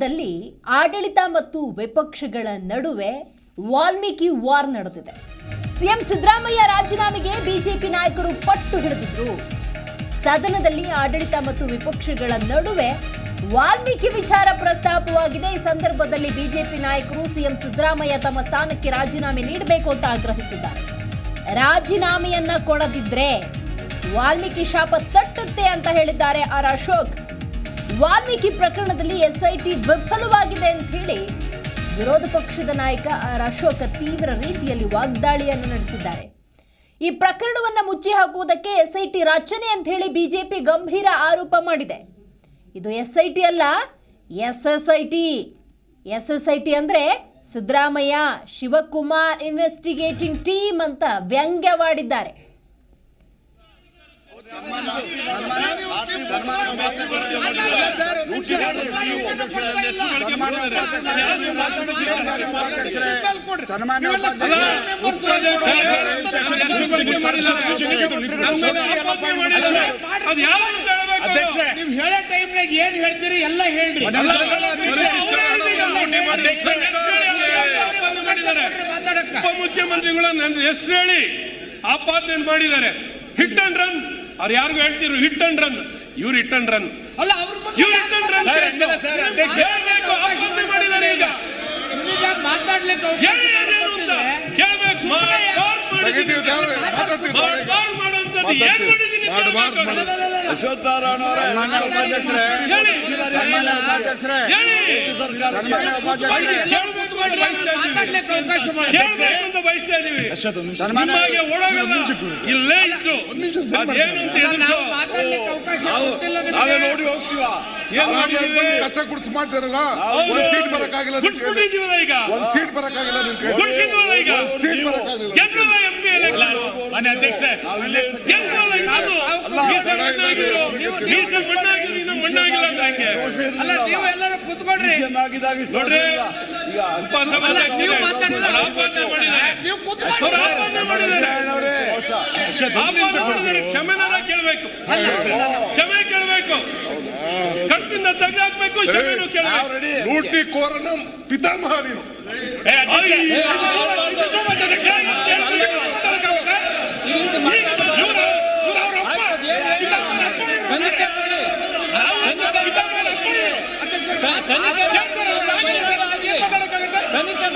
ಸದನದಲ್ಲಿ ಆಡಳಿತ ಮತ್ತು ವಿಪಕ್ಷಗಳ ನಡುವೆ ವಾಲ್ಮೀಕಿ ವಾರ್ ನಡೆದಿದೆ. ಸಿಎಂ ಸಿದ್ದರಾಮಯ್ಯ ರಾಜೀನಾಮೆಗೆ ಬಿಜೆಪಿ ನಾಯಕರು ಪಟ್ಟು ಹಿಡಿದಿದ್ರು. ಸದನದಲ್ಲಿ ಆಡಳಿತ ಮತ್ತು ವಿಪಕ್ಷಗಳ ನಡುವೆ ವಾಲ್ಮೀಕಿ ವಿಚಾರ ಪ್ರಸ್ತಾಪವಾಗಿದೆ. ಈ ಸಂದರ್ಭದಲ್ಲಿ ಬಿಜೆಪಿ ನಾಯಕರು ಸಿಎಂ ಸಿದ್ದರಾಮಯ್ಯ ತಮ್ಮ ಸ್ಥಾನಕ್ಕೆ ರಾಜೀನಾಮೆ ನೀಡಬೇಕು ಅಂತ ಆಗ್ರಹಿಸಿದ್ದಾರೆ. ರಾಜೀನಾಮೆಯನ್ನ ಕೊಡದಿದ್ರೆ ವಾಲ್ಮೀಕಿ ಶಾಪ ತಟ್ಟುತ್ತೆ ಅಂತ ಹೇಳಿದ್ದಾರೆ ಆರ್ ಅಶೋಕ್. ವಾಲ್ಮೀಕಿ ಪ್ರಕರಣದಲ್ಲಿ ಎಸ್ಐಟಿ ವಿಫಲವಾಗಿದೆ ಅಂತ ಹೇಳಿ ವಿರೋಧ ಪಕ್ಷದ ನಾಯಕ ಆರ್ ಅಶೋಕ ತೀವ್ರ ರೀತಿಯಲ್ಲಿ ವಾಗ್ದಾಳಿಯನ್ನು ನಡೆಸಿದ್ದಾರೆ. ಈ ಪ್ರಕರಣವನ್ನು ಮುಚ್ಚಿ ಹಾಕುವುದಕ್ಕೆ ಎಸ್ಐಟಿ ರಚನೆ ಅಂತ ಹೇಳಿ ಬಿಜೆಪಿ ಗಂಭೀರ ಆರೋಪ ಮಾಡಿದೆ. ಇದು ಎಸ್ಐಟಿ ಅಲ್ಲ S S I T S S I T ಅಂದ್ರೆ ಸಿದ್ದರಾಮಯ್ಯ, ಶಿವಕುಮಾರ್ ಇನ್ವೆಸ್ಟಿಗೇಟಿಂಗ್ ಟೀಮ್ ಅಂತ ವ್ಯಂಗ್ಯವಾಡಿದ್ದಾರೆ. ಸನ್ಮಾನ್ಯ ನೀವ್ ಹೇಳೋ ಟೈಮ್ನಾಗ ಏನ್ ಹೇಳ್ತೀರಿ ಎಲ್ಲ ಹೇಳ್ರಿ ಉಪಮುಖ್ಯಮಂತ್ರಿಗಳು ನನ್ನ ಹೆಸರು ಹೇಳಿ ಆಪಾದನೆ ಮಾಡಿದ್ದಾರೆ. ಹಿಟ್ ಅಂಡ್ ರನ್ ಅವ್ರು ಯಾರಿಗೂ ಹೇಳ್ತಿದ್ರು ಹಿಟ್ ಅಂಡ್ ರನ್ ಇವ್ರು ಹಿಟ್ ಅಂಡ್ ರನ್ ಅಲ್ಲ ಇವ್ರು ಹಿಟ್ ಅಂಡ್ ರನ್ ಮಾಡಿದ್ದಾರೆ ಈಗ. ಉಪಾಧ್ಯಕ್ಷರೇ. ಬಯಸ್ತಾ ಇದೀವಿ ನಿಮಗೆ ಇಲ್ಲೇ ಅದೇನು ಅಂತ ನಿಮಗೆ. ನೋಡಿ ಹೋಗ್ತೀವ. ಏನ್ ಮಾಡಿದ್ದೀವಿ? ಕಸ ಗುಡ್ಸ್ ಮಾಡ್ತಾರಲ್ಲ? ಒಂದ್ ಸೀಟ್ ಬರಕ್ಕಾಗಿಲ್ಲ ಈಗ. ಒಂದ್ ಸೀಟ್ ಬರಕ್ಕಾಗಿಲ್ಲ ನಿಮ್ ಕೈ ಬಿಟ್ಬಿಟ್ವಲ್ಲ ಈಗ. ಒಂದ್ ಸೀಟ್ ಬರಕ್ಕಾಗಿಲ್ಲ ಅಧ್ಯಕ್ಷರೇ ಮಣ್ಣಾಗಿಲ್ಲ ಅಂತ ಹಂಗೆ ಅಲ್ಲ ನೀವು ಎಲ್ಲರೂ ಕೂತ್ಕೊಳ್ರಿ ನೋಡ್ರಿ ನೀವು ಕ್ಷಮೆನಾರ ಕೇಳಬೇಕು ಕ್ಷಮೆ ಕೇಳಬೇಕು ತೆಗೆದಾಕ್ಬೇಕು ಕ್ಷಮೆನೂ ಕೇಳಬೇಕು ಲೂಟಿ ಕೋರನ ಪಿತಾಮಹ ನೀನು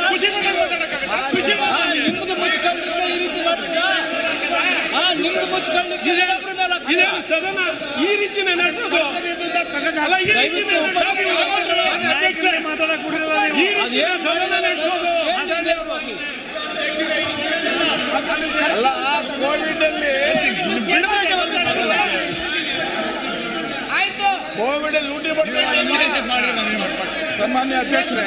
ಖುಷಿ ಪಡೋದು ಮಾತಾಡಕ್ಕಾಗತ್ತಾ? ನಿಮ್ದು ಮುಚ್ಕೊಂಡಿದ್ರೆ ಈ ರೀತಿ ಮಾಡ್ತೀರಾ? ನಿಮ್ದು ಮುಚ್ಕೊಂಡಿದ್ರೆ ಸದನ. ಈ ಈ ಅಧ್ಯಕ್ಷರೇ ಮಾತಾಡಕ್ ಈ ರೀತಿನೇ ಸದನ ನಡೆಸೋದು. ಅಲ್ಲ ಕೋವಿಡ್ ಅಲ್ಲಿ ಆಯ್ತು. ಕೋವಿಡ್ ಅಲ್ಲಿ. ಲೂಟಿ ಸನ್ಮಾನ್ಯ ಅಧ್ಯಕ್ಷರೇ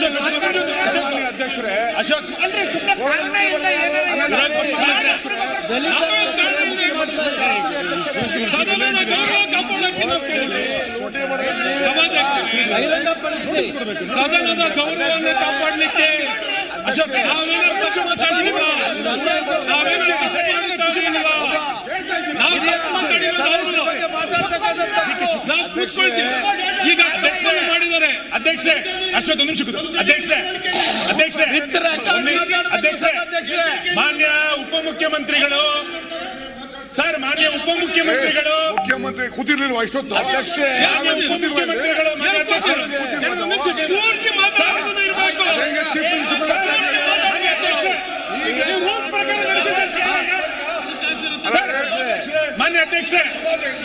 ಸನ್ಮಾನ್ಯ ಅಧ್ಯಕ್ಷರೇ ಅಶೋಕ್. ಅಲ್ರಿ ಸದನದ ಗೌರವವನ್ನು ಕಾಪಾಡಲಿಕ್ಕೆ ಈಗ ಮಾಡಿದ್ದಾರೆ ಅಧ್ಯಕ್ಷರೇ ಅಶ್ವತ್ ಒಂದು ನಿಮಿಷ ಅಧ್ಯಕ್ಷರೇ ಒಂದು ನಿಮಿಷ. ಮಾನ್ಯ ಉಪಮುಖ್ಯಮಂತ್ರಿಗಳು ಸರ್ ಮಾನ್ಯ ಉಪಮುಖ್ಯಮಂತ್ರಿಗಳು ಮುಖ್ಯಮಂತ್ರಿ ಕೂತಿರ್ಲಿಲ್ವಾ ಇಷ್ಟೊತ್ತು ಅಧ್ಯಕ್ಷ ಉಪಮುಖ್ಯಮಂತ್ರಿಗಳು ಮಾನ್ಯ ಅಧ್ಯಕ್ಷರೇ ಎರಡು ನಿಮಿಷ ಪೂರ್ತಿ ಮಾತಾಡೋದನ್ನ ಇರ್ಬೇಕು. ಹೆಂಗೆ ಚೀಫ್ ಮಿನಿಸ್ಟರ್ ಮಾನ್ಯ ಅಧ್ಯಕ್ಷರೇ ನೀವು ರೂಲ್ಸ್ ಪ್ರಕಾರ ನಡೆಸಿದ್ದಾರೆ ಸರ್. ಸರ್ ಮಾನ್ಯ ಅಧ್ಯಕ್ಷರೇ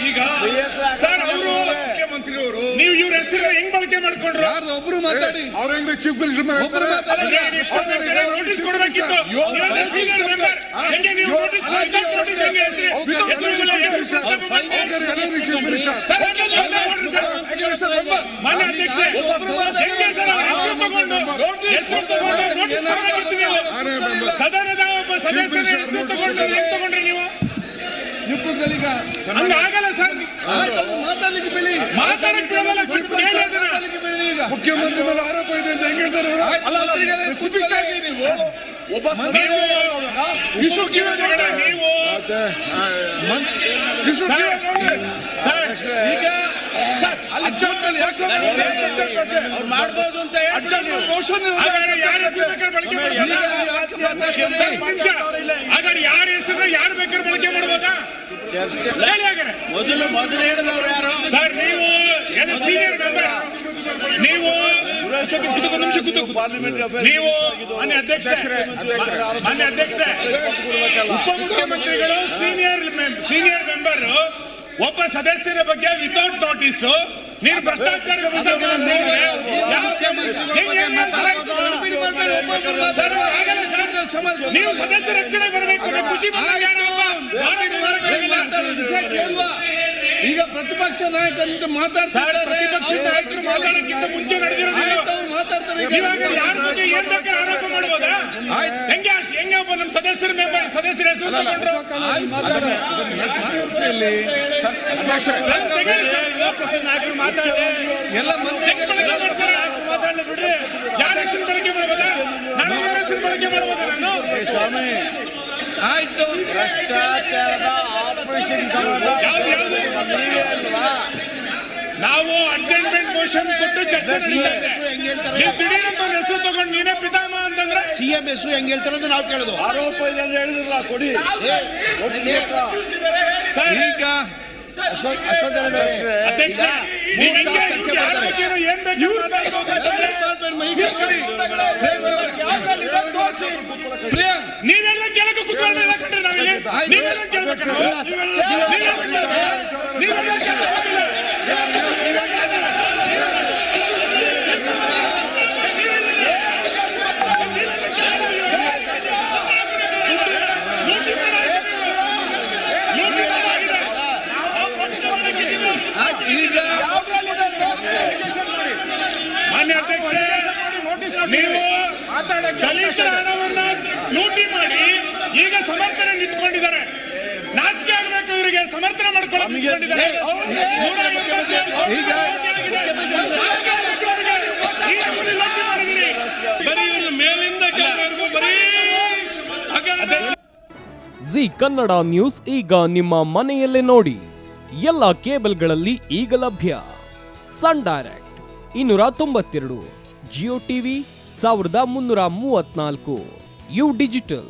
ಈಗ ಸರ್ ಅವರು ನೀವು ಇವ್ರ ಹೆಸರು ಹೆಂಗ್ ಬಳಕೆ ಮಾಡ್ಕೊಂಡ್ರು ಒಬ್ರು ಮಾತಾಡಿ ಅವ್ರ ಹೆಂಗ್ರಿ ಚೀಫ್ ನೋಟಿಸ್ ಕೊಡ್ಬೇಕಿತ್ತು ಸೀನಿಯರ್ ಮೆಂಬರ್. ಹೆಂಗೆ ನೀವು ನೋಟಿಸ್ ಕೊಡ್ತಾರೆ? ನೋಟಿಸ್ ಹೆಂಗೆ ಮಾನ್ಯ ಅಧ್ಯಕ್ಷರೇ ಸರ್ ಅವ್ರ ಹೆಸರು ತಗೊಂಡು ಹೆಸರು ತಗೊಂಡು ನೋಟಿಸ್ ಕೊಡ್ಬೇಕಿತ್ತು ನೀವು. ಸದನದ ಒಬ್ಬ ಸದಸ್ಯನ ಹೆಸರು ತಗೊಂಡು ಹೆಂಗ್ ತಗೊಂಡ್ರಿ ನೀವು ಹಂಗ ಆಗಲ್ಲ ಸರ್. ಮಾತಾಡ್ಲಿಕ್ಕೆ ಬಿಡಿ ಮಾತಾಡಕ್ ಬಿಡೋದಲ್ಲ ಮುಖ್ಯಮಂತ್ರಿ ಮೇಲೆ ಆರೋಪ ಇದೆ ಅಂತ ಹೆಂಗ್ ಹೇಳ್ತಾರೆ? ನೀವು. ಸರ್ ಈಗ ಮಾಡ್ಬೋದು ಅಂತ ಹೇಳ್ಬಿಡಿ ನೀವು. ಹಾಗಾದ್ರೆ ಯಾರ ಹೆಸರು ಬೇಕಾದ್ರೆ ಬಳಕೆ ಮಾಡ್ಬೋದಾ ಸರ್, ಒಂದ್ ನಿಮಿಷ ಹಾಗಾದ್ರೆ ಯಾರ ಹೆಸರು ಯಾರು ಬೇಕಾದ್ರೆ ಬಳಕೆ ಮಾಡ್ಬೋದಾ ಮೊದಲು ಮೊದಲು ಹೇಳಿದವ್ರು ಯಾರು? ಸರ್ ನೀವು ಎಲ್ಲ ಸೀನಿಯರ್ ಮೆಂಬರ್ ನೀವು ನಿಮಿಷ ನೀವು ಮಾನ್ಯ ಅಧ್ಯಕ್ಷರೇ. ಮಾನ್ಯ ಅಧ್ಯಕ್ಷರೇ. ಉಪಮುಖ್ಯಮಂತ್ರಿಗಳು ಸೀನಿಯರ್ ಸೀನಿಯರ್ ಮೆಂಬರ್ ಒಬ್ಬ ಸದಸ್ಯರ ಬಗ್ಗೆ ವಿತೌಟ್ ನೋಟಿಸ್ ಆಗಲ್ಲ ಸರ್. ನೀವು ಸದಸ್ಯ ರಕ್ಷಣೆ ಬರಬೇಕು ಅಂತ ಖುಷಿ ಬಂದಾಗ ಯಾರೋ ಒಬ್ಬ ಹೋರಾಟ ಮಾಡಕ್ಕಾಗಲ್ಲ. ಮಾತಾಡೋ ವಿಷಯ ಕೇಳುವ ಈಗ ಪ್ರತಿಪಕ್ಷ ನಾಯಕ ಅಂತ ಮಾತಾಡ್ತಾರೆ ಪ್ರತಿಪಕ್ಷ ನಾಯಕರು ಮಾತಾಡಕ್ಕಿಂತ ಮುಂಚೆ ನಡೆದಿರೋದು ಅವ್ರು ಮಾತಾಡ್ತಾರೆ. ಇವಾಗ ಯಾರ ಬಗ್ಗೆ ಏನ್ ಬೇಕಾದ್ರೆ ಆರೋಪ ಮಾಡ್ಬೋದಾ ಹೆಂಗೆ ಹೆಂಗೆ ಒಬ್ಬ ನಮ್ಮ ಸದಸ್ಯರ ಹೆಸರು ತಗೊಂಡ್ರು ನೀವು. ಎಲ್ಲ ಮಂತ್ರಿ ಹೆಂಗ್ ಬಳಕೆ ಮಾಡ್ತಾರೆ? ಯಾರ ಹೆಸರು ಬಳಕೆ ಮಾಡ್ಬೋದಾ ನಾನು ನಿಮ್ಮ ಹೆಸರು ಬಳಕೆ ಮಾಡ್ಬೋದಾ ನಾನು ಸ್ವಾಮಿ ಆಯ್ತು. ಭ್ರಷ್ಟಾಚಾರದ ಆಪರೇಷನ್ ಯಾವ್ದು ಯಾವ್ದು? ನಾವು ಅಡ್ಜಸ್ಟ್ಮೆಂಟ್ ಮೋಷನ್ ಕೊಟ್ಟು ಚರ್ಚೆ ನೀವು ಹೆಸರು ತಗೊಂಡು ನೀನೇ ಪಿತಾಮ ಅಂತಂದ್ರೆ? ಸಿಎಂ ಎಸ್ ಹೆಂಗ್ ಹೇಳ್ತಾರೆ ಅಂತ ನಾವು ಕೇಳುದು. ಆರೋಪ ಇದೆ ಅಂತ ಹೇಳಿದ್ರಲ್ಲ ಕೊಡಿ. ಸರ್ ಈಗ ನೀವು ಏನ್ ಬೇಕು ಮಾತಾಡ್ಬೋದು ಮಾನ್ಯ ಅಧ್ಯಕ್ಷರೇ ನೀವು ಮಾತಾಡಕ್ಕೆ ಹಣವನ್ನ ಈಗ ಸಮರ್ಥನೆ ನಿಂತ್ಕೊಂಡಿದ್ದಾರೆ. ನಾಚಿಕೆ ಆಗಬೇಕು ಇವರಿಗೆ ಸಮರ್ಥನೆ ಮಾಡ್ಕೊಳ್ಳೋಕೆ ನಿಂತ್ಕೊಂಡಿದ್ದಾರೆ. ಬರೀ ಜಿ ಕನ್ನಡ ನ್ಯೂಸ್ ಈಗ ನಿಮ್ಮ ಮನೆಯಲ್ಲೇ ನೋಡಿ. ಎಲ್ಲ ಕೇಬಲ್ಗಳಲ್ಲಿ ಈಗ ಲಭ್ಯ. ಸನ್ ಡೈರೆಕ್ಟ್ ಇನ್ನೂರ ತೊಂಬತ್ತೆರಡು ಜಿಯೋ ಟಿವಿ ಸಾವಿರದ ಮುನ್ನೂರ ಮೂವತ್ನಾಲ್ಕು ಯು ಡಿಜಿಟಲ್.